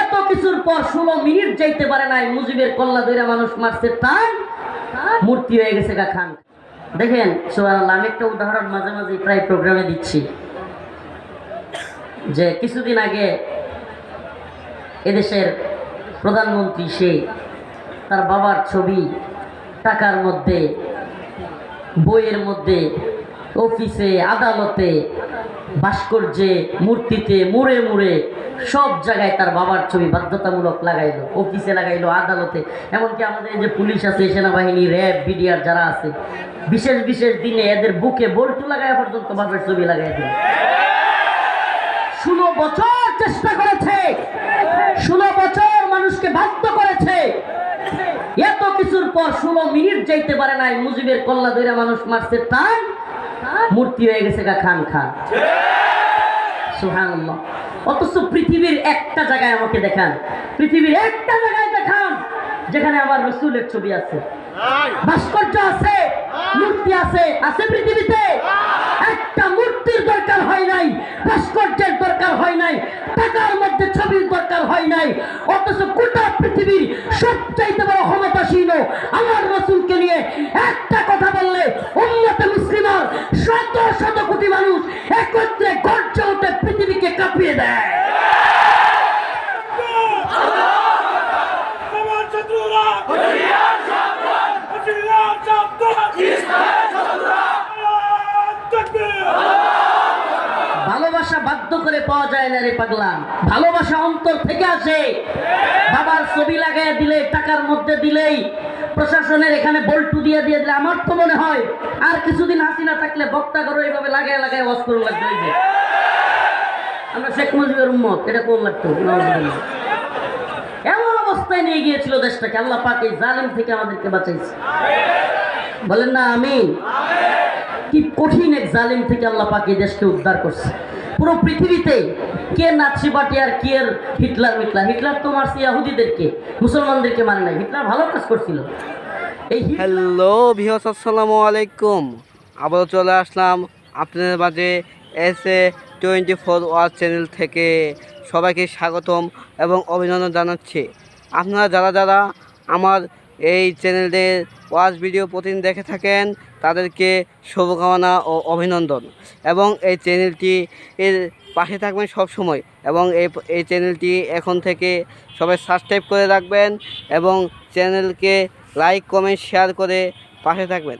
এত কিছুর পর ষোলো মিনিট যাইতে পারে নাই, মুজিবের কল্লা দইরা মানুষ মারছে তার মূর্তি হয়ে গেছে গা খান। দেখেন সোহান আমি একটা উদাহরণ মাঝে মাঝে প্রায় প্রোগ্রামে দিচ্ছি। যে কিছুদিন আগে এদেশের প্রধানমন্ত্রী সে, তার বাবার ছবি টাকার মধ্যে, বইয়ের মধ্যে, অফিসে, আদালতে ভাস্কর্যে, মূর্তিতে, মুড়ে মুড়ে সব জায়গায় তার বাবার ছবি বাধ্যতামূলক লাগাইলো, অফিসে লাগাইলো, আদালতে। এমনকি আমাদের যে পুলিশ আছে, সেনাবাহিনী, র্যাব, বিডিআর যারা আছে, বিশেষ বিশেষ দিনে এদের বুকে বল্টু লাগায় পর্যন্ত বাবার ছবি লাগাই দিল। ষোলো বছর চেষ্টা করেছে, ষোলো বছর মানুষকে বাধ্য করেছে। এত কিছুর পর ষোলো মিনিট যাইতে পারে নাই, মুজিবের কল্লা দইরা মানুষ মারছে তার মূর্তি হয়ে গেছে গা খান খান। সুহান অথচ পৃথিবীর একটা জায়গায় আমাকে দেখান। পৃথিবীর একটা জায়গায় দেখান যেখানে আমার রসুলের ছবি আছে। ভাস্কর্য আছে মূর্তি আছে আছে পৃথিবীতে। একটা মূর্তির দরকার হয় নাই ভাস্কর্যের দরকার হয় নাই টাকার মধ্যে ছবির দরকার হয় নাই। অথচ গোটা পৃথিবীর সবচাইতে বড় ক্ষমতাসীন আমার রসুলকে নিয়ে একটা শত শত কোটি মানুষ একত্রে গর্জে উঠে পৃথিবীকে কাঁপিয়ে দেয়। ভালোবাসা বাধ্য করে পাওয়া যায় না রে পাগলা। ভালোবাসা অন্তর থেকে আসে। বাবার ছবি লাগাই দিলে, টাকার মধ্যে দিলেই প্রশাসনের এখানে বল্টু দিয়ে দিয়ে দিলে আমার তো মনে হয় আর কিছুদিন হাসিনা থাকলে বক্তা করো এইভাবে লাগায় লাগায় ওয়াজ করুন লাগবে ওই যে। আমরা শেখ মুজিবের উম্মত, এটা কোন লাগতো? এমন অবস্থায় নিয়ে গিয়েছিল দেশটাকে, আল্লাহ পাক এই জালিম থেকে আমাদেরকে বাঁচাইছে। বলেন না, আমিন। কি কঠিন এক জালিম থেকে আল্লাহ পাক এই দেশকে উদ্ধার করছে। পুরো পৃথিবীতে কে নাচি বাটি আর কে হিটলার মিটলার? হিটলার তো মারছে ইয়াহুদিদেরকে, মুসলমানদেরকে মানে নাই। হিটলার ভালো কাজ করছিল। এই হ্যালো ভিওস আসসালামু আলাইকুম। আবারও চলে আসলাম আপনাদের মাঝে S A twenty four war channel থেকে। সবাইকে স্বাগতম এবং অভিনন্দন জানাচ্ছি। আপনারা যারা যারা আমার এই চ্যানেলের ওয়াচ ভিডিও প্রতিদিন দেখে থাকেন। তাদেরকে শুভকামনা ও অভিনন্দন। এবং এই চ্যানেলটি এর পাশে থাকবেন সব সময় এবং এই এই চ্যানেলটি এখন থেকে সবাই সাবস্ক্রাইব করে রাখবেন এবং চ্যানেলকে লাইক কমেন্ট শেয়ার করে পাশে থাকবেন।